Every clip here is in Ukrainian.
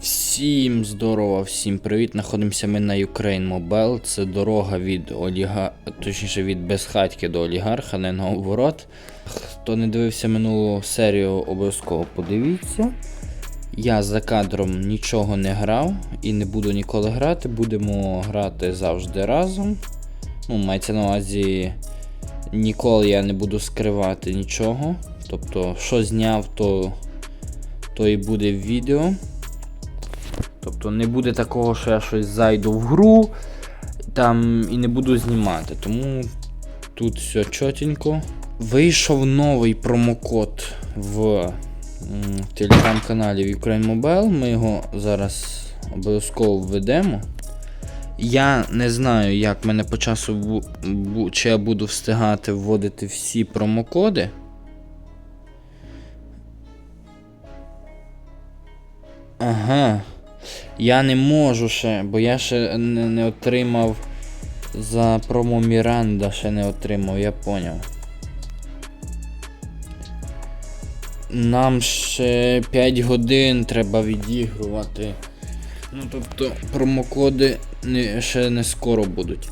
Всім здорово, всім привіт. Знаходимося ми на Ukraine Mobile. Це дорога від оліга... точніше від безхатьки до олігарха, не на ворот. Хто не дивився минулу серію, обов'язково подивіться. Я за кадром нічого не грав і не буду ніколи грати. Будемо грати завжди разом. Ну, мається на увазі, ніколи я не буду скривати нічого. Тобто, що зняв, то, то і буде в відео. Тобто не буде такого, що я щось зайду в гру там і не буду знімати. Тому тут все чотенько. Вийшов новий промокод в телеграм-каналі Ukraine Mobile. Ми його зараз обов'язково введемо. Я не знаю, як мене по часу чи я буду встигати вводити всі промокоди. Ага. Я не можу ще, бо я ще не, не отримав за промо Міранда, ще не отримав, я поняв. Нам ще 5 годин треба відігрувати. Ну, тобто промокоди не, ще не скоро будуть.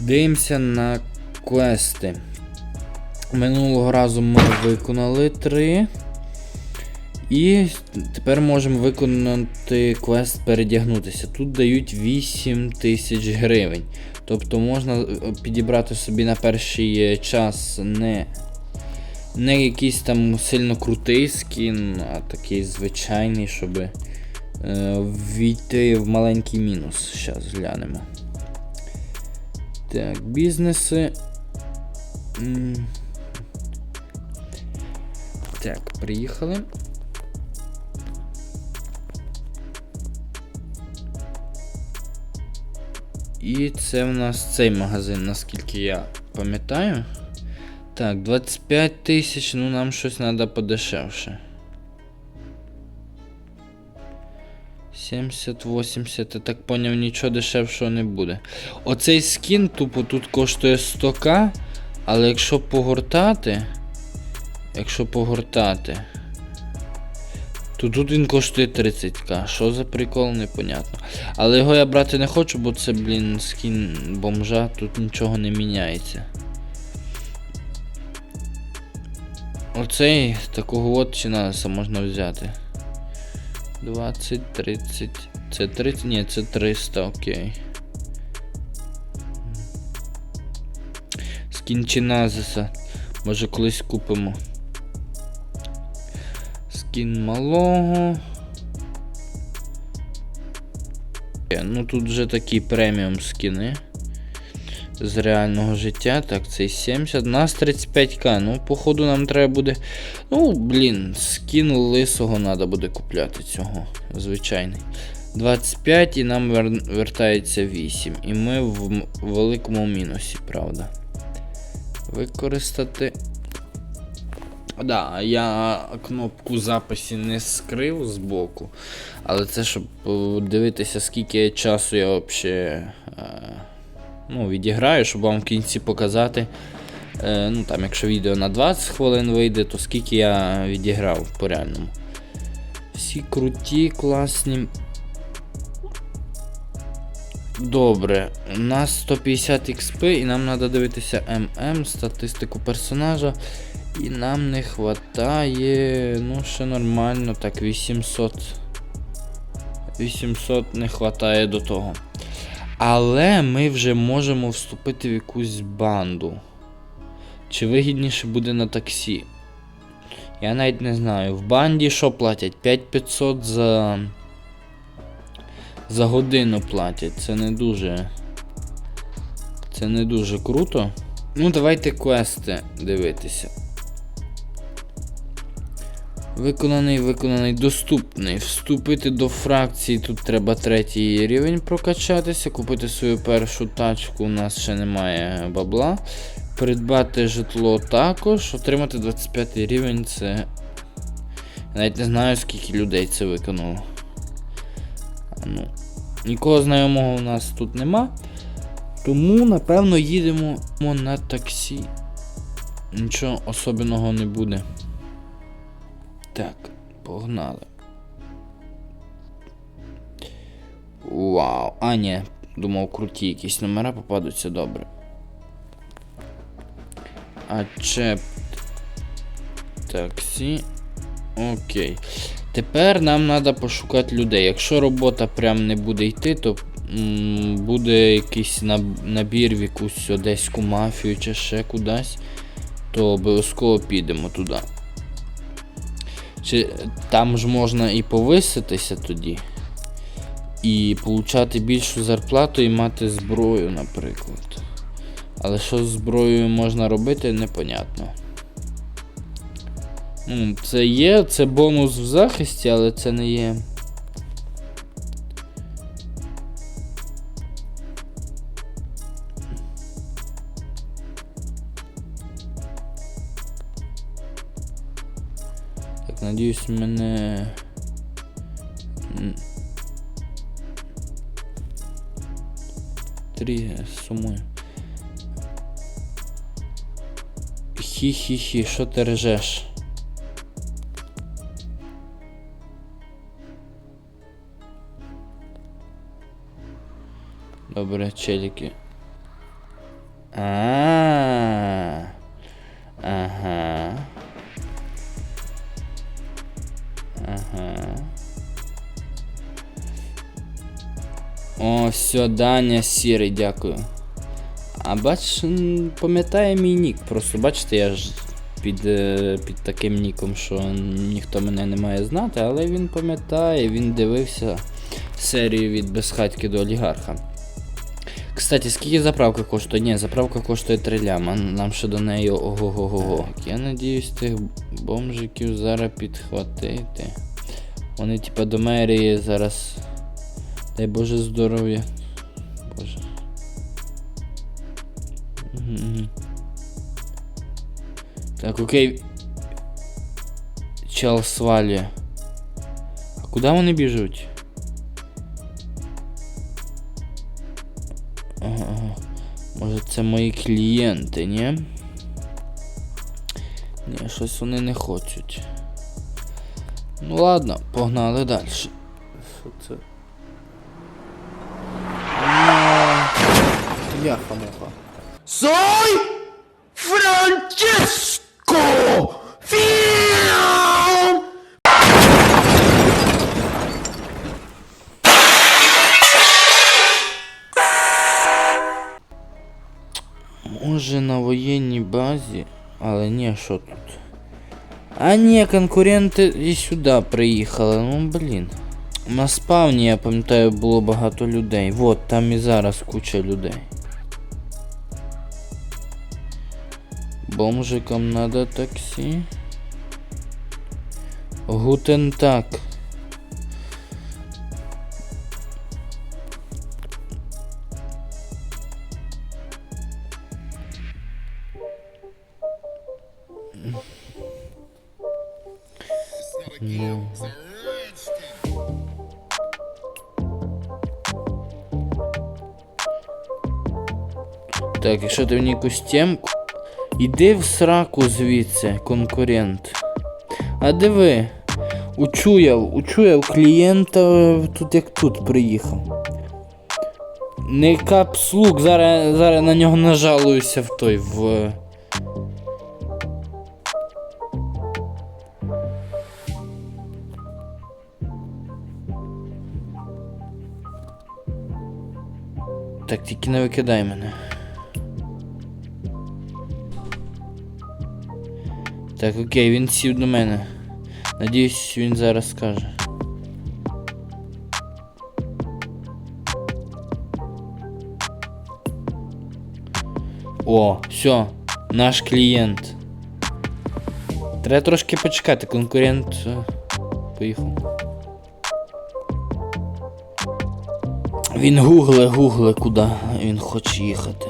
Дивимося на квести. Минулого разу ми виконали 3. І тепер можемо виконати квест передягнутися. Тут дають 8 тисяч гривень. Тобто можна е, підібрати собі на перший е, час не, не якийсь там сильно крутий скін, а такий звичайний, щоб е, війти в маленький мінус. Зараз глянемо. Так, бізнеси. Так, приїхали. І це в нас цей магазин, наскільки я пам'ятаю. Так, 25 тисяч, ну нам щось треба подешевше. 70-80, я так поняв, нічого дешевшого не буде. Оцей скін тупо тут коштує 100к, але якщо погортати. Якщо погортати. То тут він коштує 30к. Що за прикол, непонятно. Але його я брати не хочу, бо це, блін, скін бомжа, тут нічого не міняється. Оцей такого от чинаса можна взяти. 20, 30. Це 30? Ні, це 300, окей. Скін Чиназиса. Може колись купимо. Скін малого. Е, Ну тут вже такі преміум скіни. З реального життя. Так, цей 70. Нас 35к. Ну, походу, нам треба буде. Ну, блін, скін лисого треба буде купляти цього. Звичайний. 25 і нам вер... вертається 8. І ми в великому мінусі, правда. Використати. Да, я кнопку записі не скрив збоку, але це щоб дивитися, скільки часу я взагалі е, ну, відіграю, щоб вам в кінці показати. Е, ну, там, якщо відео на 20 хвилин вийде, то скільки я відіграв по реальному. Всі круті, класні. Добре, у нас 150 XP і нам треба дивитися ММ, статистику персонажа. І нам не хватає. Ну, ще нормально, так, 800. 800 не хватає до того. Але ми вже можемо вступити в якусь банду. Чи вигідніше буде на таксі? Я навіть не знаю. В банді що платять? 5500 за. За годину платять. Це не дуже. Це не дуже круто. Ну, давайте квести дивитися. Виконаний, виконаний, доступний. Вступити до фракції. Тут треба третій рівень прокачатися. Купити свою першу тачку. У нас ще немає бабла. Придбати житло також. Отримати 25 рівень це. Я навіть не знаю, скільки людей це виконало. Ну. Нікого знайомого у нас тут нема. Тому, напевно, їдемо на таксі. Нічого особливого не буде. Так, погнали. Вау. А, ні, думав, круті якісь номера попадуться добре. А Ачепт. Таксі. Окей. Тепер нам треба пошукати людей. Якщо робота прям не буде йти, то м, буде якийсь наб- набір в якусь одеську мафію чи ще кудись, то обов'язково підемо туди. Чи там ж можна і повиситися тоді, і получати більшу зарплату і мати зброю, наприклад. Але що з зброєю можна робити, непонятно. Ну, це є, це бонус в захисті, але це не є. надіюсь, мене. М. Три сумую. Хі-хі-хі, що ти режеш? Добре, челіки. А. Все, Даня сірий, дякую. А бач, пам'ятає мій нік. Просто бачите, я ж під, е, під таким ніком, що ніхто мене не має знати, але він пам'ятає, він дивився серію від безхатьки до олігарха. Кстати, скільки заправка коштує? Ні, заправка коштує 3 ляма. Нам ще до неї ого-го-го. Я надіюсь тих бомжиків зараз підхватити. Вони типа до мерії зараз. Дай Боже здоров'я. Так, окей. Чел свалює. А куди вони біжуть? Ага, ага. Може це мої клієнти, ні? Ні, щось вони не хочуть. Ну ладно, погнали далі. Що це? Яха-муха. Soy Francesco Fiam! Може на воєнній базі, але ні, що тут? А ні, конкуренти і сюди приїхали, ну блін. На спавні, я пам'ятаю, було багато людей. Вот, там і зараз куча людей. Бомжикам надо таксі. Гутен так. Ну. Так, і що ти мені якусь темку? Іди в сраку звідси, конкурент. А диви, учуяв, учуяв клієнта тут як тут приїхав. Не капслук, зараз, зараз на нього нажалуюся в той в. Так, тільки не викидай мене. Так, окей, він сів до мене. Надіюсь, він зараз скаже. О, все, наш клієнт. Треба трошки почекати, конкурент е, поїхав. Він гугле, гугле, куди він хоче їхати.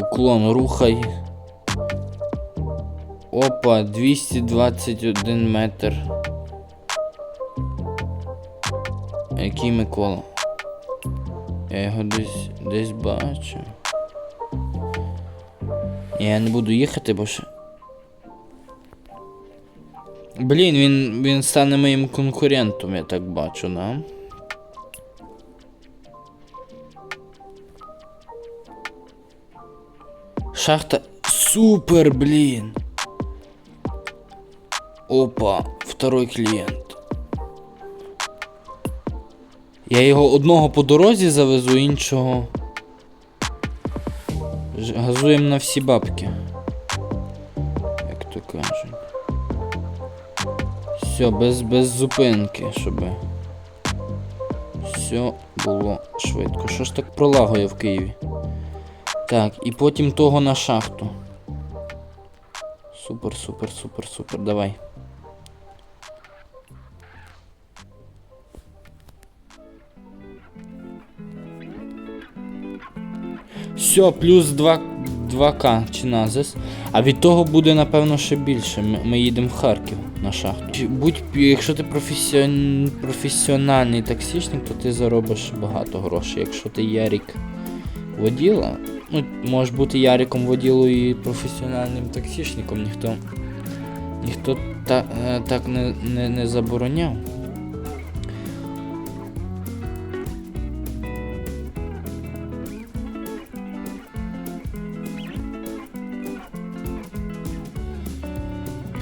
Уклон рухай. Опа, 221 метр. Який Микола? Я його десь десь бачу. Ні, я не буду їхати, бо ще. Блін, він, він стане моїм конкурентом, я так бачу, да? Шахта. Супер, блін. Опа, второй клієнт. Я його одного по дорозі завезу, іншого. Газуємо на всі бабки. Як то кажуть. Все, без, без зупинки, щоб. Все було швидко. Що ж так пролагує в Києві? Так, і потім того на шахту. Супер, супер, супер, супер, давай. Все, плюс 2, 2К чи назис. А від того буде, напевно, ще більше. Ми, ми їдемо в Харків на шахту. Будь, якщо ти професіон... професіональний таксічник, то ти заробиш багато грошей. Якщо ти Ярік воділа, ну, можеш бути Яриком воділою і професіональним таксічником, ніхто, ніхто та, е, так не, не, не забороняв.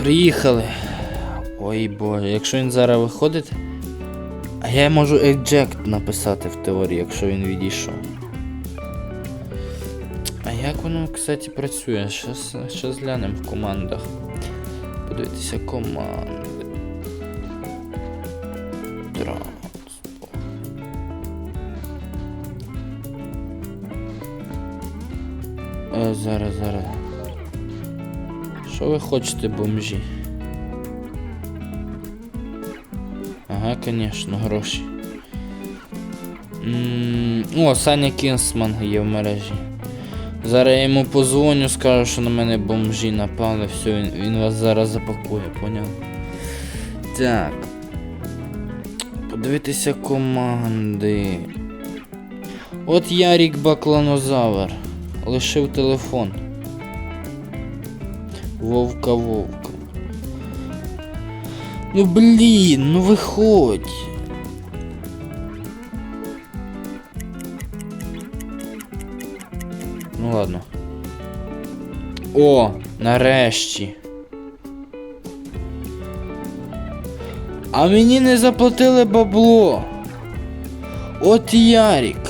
Приїхали. Ой боже, якщо він зараз виходить. А я можу eject написати в теорії, якщо він відійшов. А як воно, кстати, працює? Щас, щас глянемо в командах. Подивитися команди. Транспорт. Е, зараз, зараз. Що ви хочете, бомжі? Ага, конечно, гроші. М, О, Саня Кінсман є в мережі. Зараз я йому позвоню, скажу, що на мене бомжі напали, все, він, він вас зараз запакує, поняв? Так. Подивитися команди. От Ярік Бакланозавр. Лишив телефон. Вовка Вовка. Ну блін, ну виходь. Ну ладно. О, нарешті. А мені не заплатили бабло. От Ярік.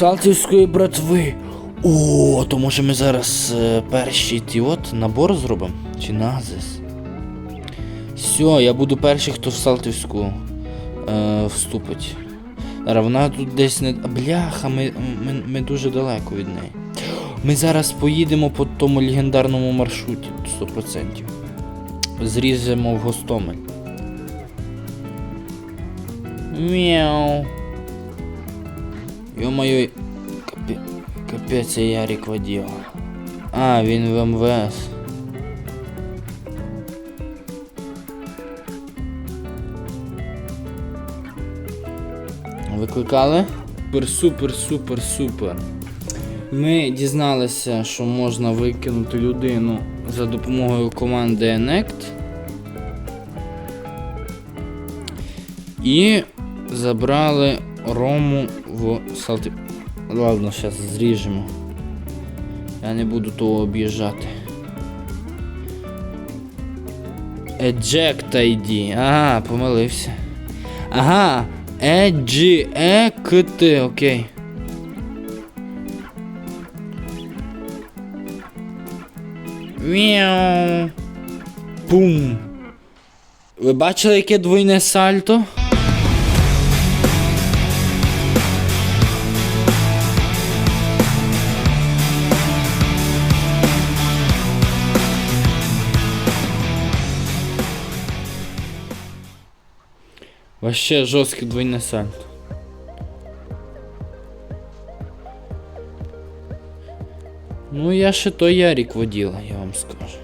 Салтівської братви. О, то може ми зараз е, перші ті от набор зробимо? Чи назис? Все, я буду перший, хто в Салтівську е, вступить. Вона тут десь не. Бляха, ми, ми, ми дуже далеко від неї. Ми зараз поїдемо по тому легендарному маршруті 100%. Зріжемо в Гостомель. Мяу. Ё-моё, капе... капець я Ярик воділа. А, він в МВС. Викликали? Супер, супер, супер, супер. Ми дізналися, що можна викинути людину за допомогою команди Enect. І забрали Рому в Салти. Ладно, зараз зріжемо. Я не буду того об'їжджати. Eject ID. Ага, помилився. Ага. Е, G, Е, К, Т, окей. Мяу. Пум. Ви бачили, яке двойне сальто? Вообще жесткий двойной сальт. Ну, я ще той Ярик воділа, я вам скажу.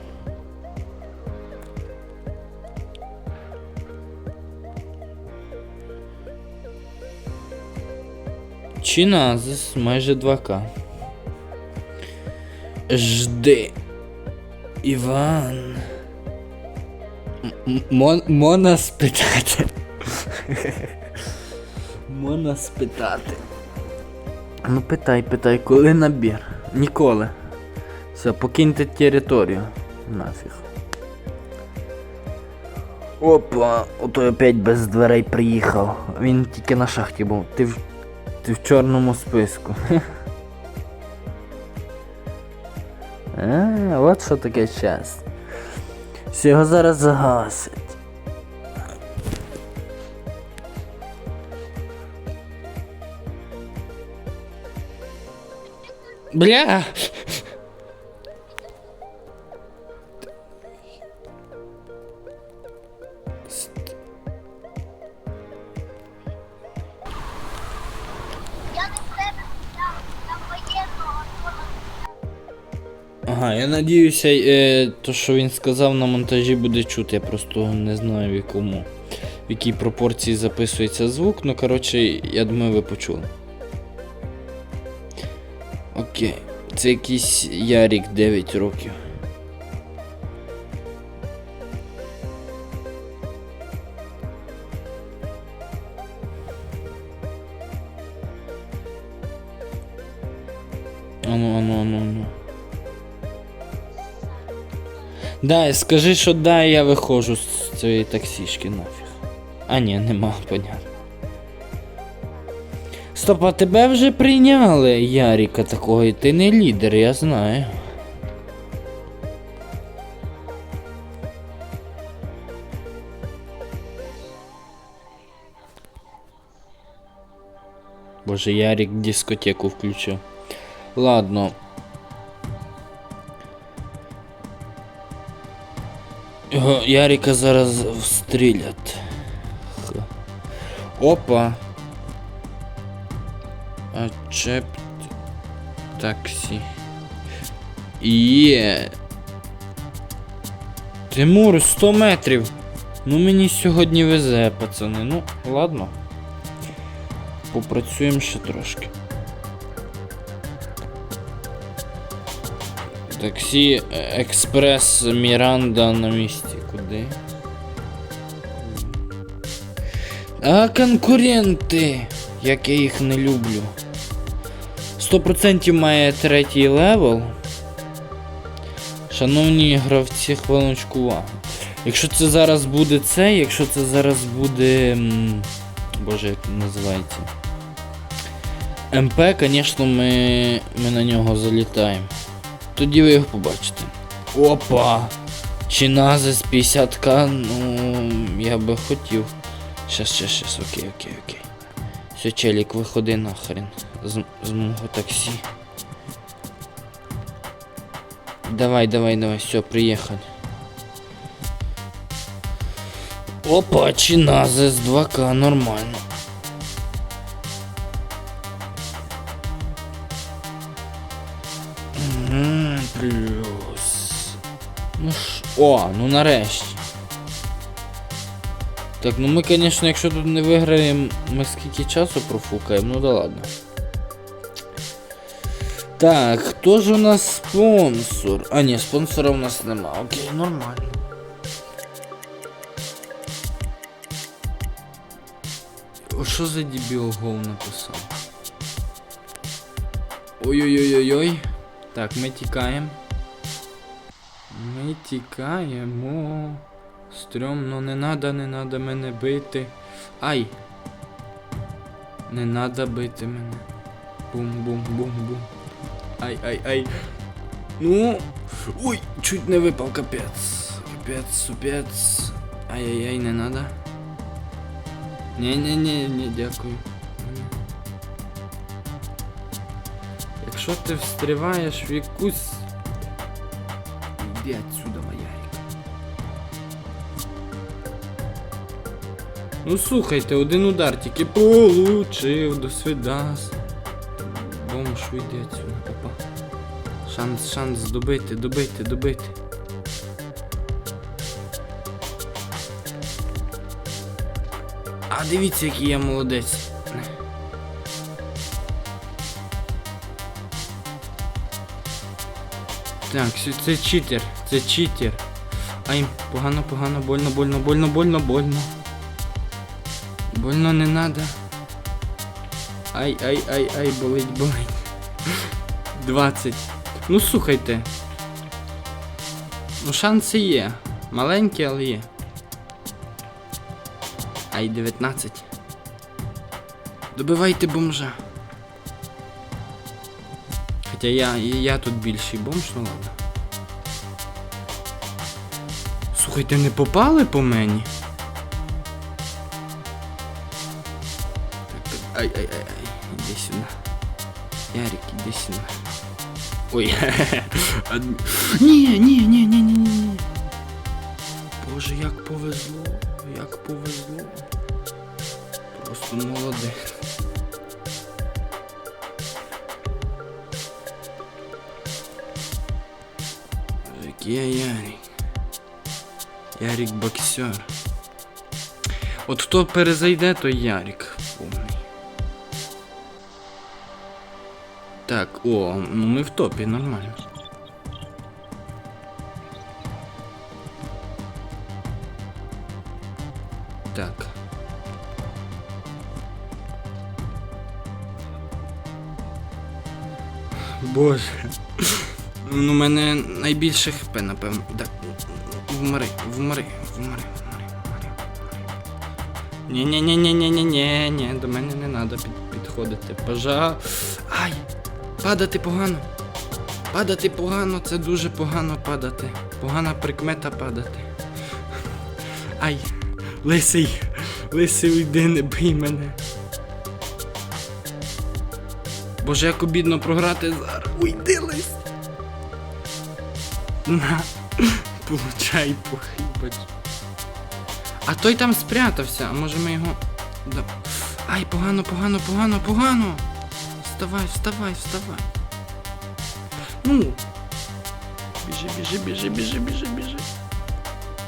Чиназис майже 2К. Жди. Іван. Мон... Мона спитати. Мона спитати. Ну питай, питай, коли набір? Ніколи. Все, покиньте територію. Нафіг. Опа, ото опять без дверей приїхав. Він тільки на шахті був. Ти в, ти в чорному списку. А, от що таке час. Все, зараз загасить. Бля! Ага, я надіюся, е, то, що він сказав на монтажі буде чути, я просто не знаю в якому. В якій пропорції записується звук, ну коротше, я думаю, ви почули. Це якийсь Ярік 9 років. Ану, ану, ану, ану. Дай, скажи, що дай, я виходжу з цієї таксішки нафіг. А ні, нема, понятно. Стоп, а тебе вже прийняли, Яріка такого, і ти не лідер, я знаю. Боже, Ярік дискотеку включив. Ладно. Його Яріка зараз встрілять. Опа. Accept таксі. Є. Тимур, 100 метрів. Ну мені сьогодні везе, пацани. Ну, ладно. Попрацюємо ще трошки. Таксі е, експрес Міранда на місці. Куди? А конкуренти! Як я їх не люблю. 100% має третій левел. Шановні гравці, хвилиночку увагу. Якщо це зараз буде це, якщо це зараз буде. Боже, як називається. МП, звісно, ми, ми на нього залітаємо. Тоді ви його побачите. Опа! Чиназис 50к, ну я би хотів. Щас, щас, щас, окей, окей, окей. Все, челік, виходи нахрен з, з мого таксі. Давай, давай, давай, все, приїхали. Опа, чиназис 2К, нормально. Плюс. Ну ж. О, ну нарешті. Так, ну ми, звісно, якщо тут не виграємо, ми скільки часу профукаємо, ну да ладно. Так, хто ж у нас спонсор? А, ні, спонсора у нас нема. Окей, нормально. О, що за дебіл гол написав? Ой-ой-ой-ой-ой. Так, ми тікаємо. Ми тікаємо. Стрьомно, не надо, не надо мене бити. Ай! Не надо бити мене. Бум-бум-бум-бум. Ай-ай-ай. Ну. Ой, чуть не випав, капець. Капець, супець. Ай-яй-яй, не надо. Ні-ні-ні, ні, дякую. Ні. Якщо ти встріваєш в якусь. Іди отсюда, Ну слухайте, один удар тільки получив, до свидас. Бомж вийде отсюда, опа. Шанс, шанс добити, добити, добити. А дивіться, який я молодець. Так, це читер, це читер. Ай, погано, погано, больно, больно, больно, больно, больно. Больно не надо. Ай, ай, ай, ай, болить, болить. 20. Ну слухайте. Ну шанси є. Маленькі, але є. Ай, 19. Добивайте бомжа. Хоча я, я тут більший бомж, ну ладно. Слухайте, не попали по мені? Так, так, ай, ай, ай, ай, іди сюди. Ярик, іди сюди. Ой, Ні, ні, ні, ні, ні, ні. Боже, як повезло, як повезло. Просто молодець. Я Ярик. Ярик боксер. От хто перезайде, то Ярик повний. Так, о, ну ми в топі, нормально. Так. Боже. Ну, У мене найбільше хп, напевно. Так. Вмри, вмри, вмри, вмри, вмри. Ні-ні-ні-ні-ні-ні-ні, до мене не треба підходити. Пожа. Ай! Падати погано. Падати погано, це дуже погано падати. Погана прикмета падати. Ай! Лисий! Лисий, уйди, не бий мене. Боже, як обідно програти зараз. Уйди, лис! На, получай похибач. А той там спрятався, а може ми його. Ай, погано, погано, погано, погано. Вставай, вставай, вставай. Ну. Біжи, біжи, біжи, біжи, біжи, біжи.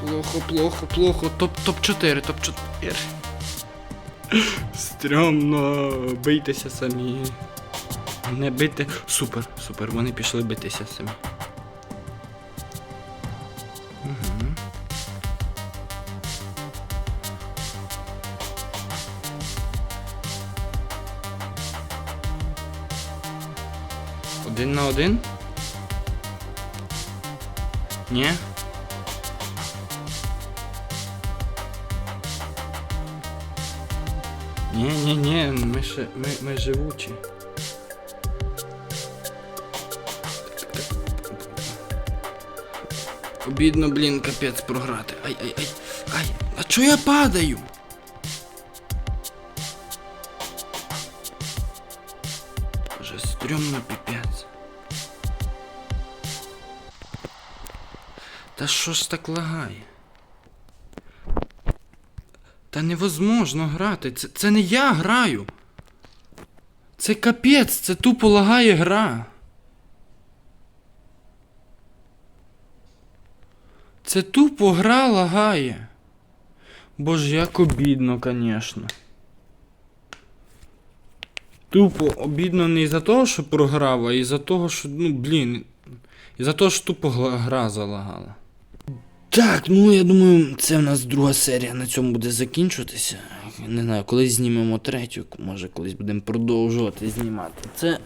Плохо, плохо, плохо. Топ, топ 4, топ 4. Стрьомно, бийтеся самі. Не бити. Супер, супер, вони пішли битися самі. Один на один? Ні? Ні, ні, ні, ми ще ми, ми живучі. Обідно, блін, капець програти. Ай, ай, ай, ай, а чо я падаю? Боже, стрьомно піпець. Що ж так лагає? Та невозможно грати. Це, це не я граю. Це капець, це тупо лагає гра. Це тупо гра лагає. Боже, як обідно, конечно. Тупо обідно не із-за того, що програв, а із-за того, що, ну, блін. Із-за того, що тупо гра залагала. Так, ну я думаю, це в нас друга серія на цьому буде закінчуватися. Не знаю, колись знімемо третю, може колись будемо продовжувати знімати. Це.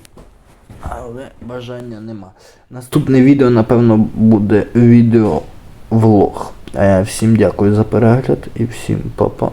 Але бажання нема. Наступне відео, напевно, буде відео влог. А я всім дякую за перегляд і всім па-па.